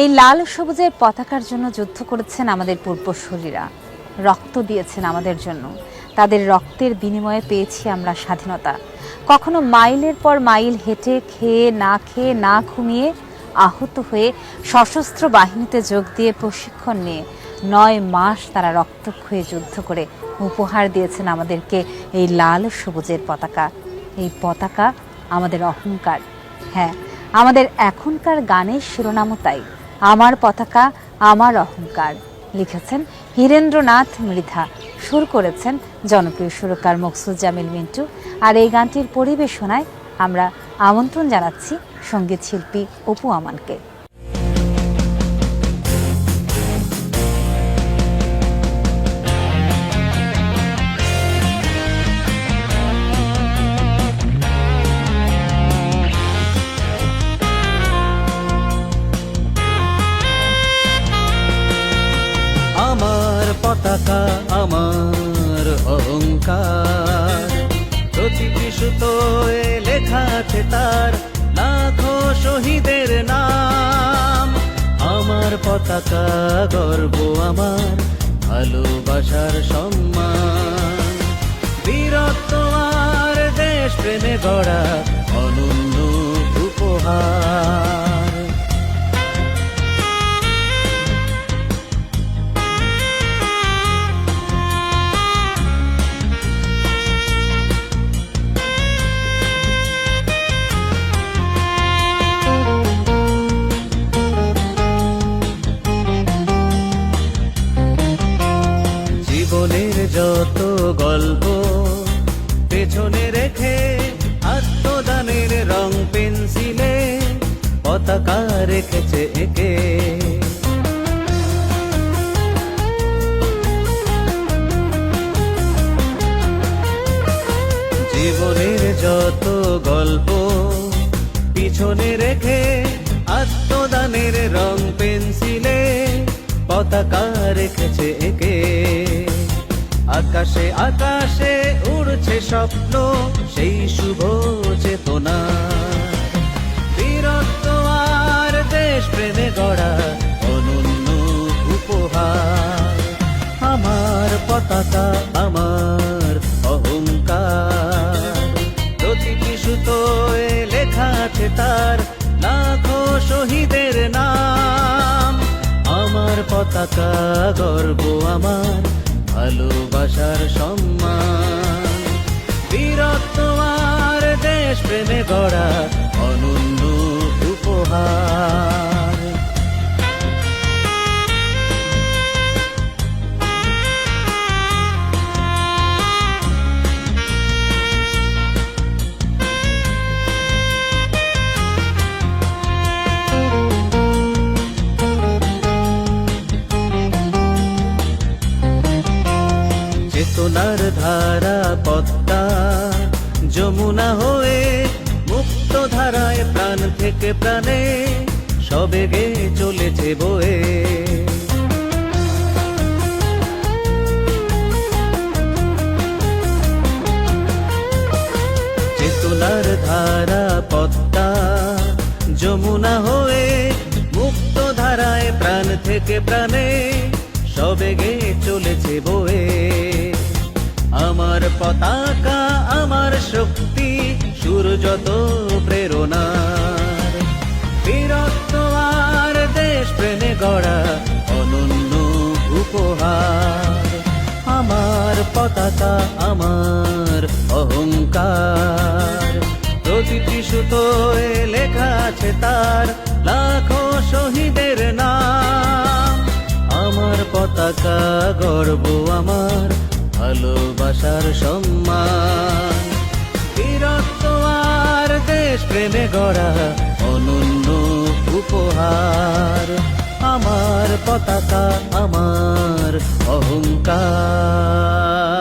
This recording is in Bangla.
এই লাল সবুজের পতাকার জন্য যুদ্ধ করেছেন আমাদের পূর্বসূরীরা। রক্ত দিয়েছেন আমাদের জন্য। তাদের রক্তের বিনিময়ে পেয়েছি আমরা স্বাধীনতা। কখনো মাইলের পর মাইল হেঁটে খেয়ে, না খেয়ে, না ঘুমিয়ে আহত হয়ে সশস্ত্র বাহিনীতে যোগ দিয়ে প্রশিক্ষণ নিয়ে নয় মাস তারা রক্তক্ষয়ে যুদ্ধ করে উপহার দিয়েছেন আমাদেরকে এই লাল সবুজের পতাকা। এই পতাকা আমাদের অহংকার। হ্যাঁ আমাদের এখনকার গানের শিরোনামও তাই। আমার পতাকা, আমার অহংকার, লিখেছেন হীরেন্দ্রনাথ মৃধা। সুর করেছেন জনপ্রিয় সুরকার মকসুদ জামিল মিন্টু। আর এই গানটির পরিবেশনায় আমরা আমন্ত্রণ জানাচ্ছি সংগীত শিল্পী অপু আমানকে। পতাকা আমার অহংকার। প্রতিটি সুতোয় লেখা আছে তার লাখো শহীদের নাম। আমার পতাকা গর্ব আমার, ভালোবাসার সম্মান। বীরত্ব আর দেশ প্রেমে গড়া অনন্য গল্প। পেছনে রেখে আত্মদানের রং পেন্সিলে পতাকা রেখেছে একে। জীবনের যত গল্প পিছনে রেখে আত্মদানের রং পেন্সিলে পতাকা রেখেছে একে। আকাশে আকাশে উড়ছে স্বপ্ন, সেই শুভ চেতনা। বীরত্ব আর দেশ প্রেমে গড়া অনন্য উপহার। আমার পতাকা, আমার অহংকার। প্রতিটি সুতোয় লেখা আছে তার লাখো শহীদের নাম। আমার পতাকা গর্ব আমার ভালোবাসার সম্মান। বীরত্ব আর দেশ প্রেমে গড়া অনন্য উপহার। চেতনার ধারা পদ্মা। যমুনা হয়ে মুক্ত ধারায় প্রাণ থেকে প্রাণে সবেগে চলেছে বয়ে। চেতনার ধারা পদ্মা। যমুনা হয়ে মুক্ত ধারায় প্রাণ থেকে প্রাণে সবেগে চলেছে বয়ে। আমার পতাকা, আমার শক্তি সুর যত প্রেরণার বীরত্ব আর দেশ প্রেমে গড়া অনন্য উপহার। আমার পতাকা, আমার অহংকার। প্রতিটি সুতোয় লেখা আছে তার, লাখো শহীদের নাম। আমার পতাকা গর্ব আমার ভালোবাসার সম্মান। বীরত্ব আর দেশ প্রেমে গড়া অনন্য উপহার। আমার পতাকা আমার অহংকার।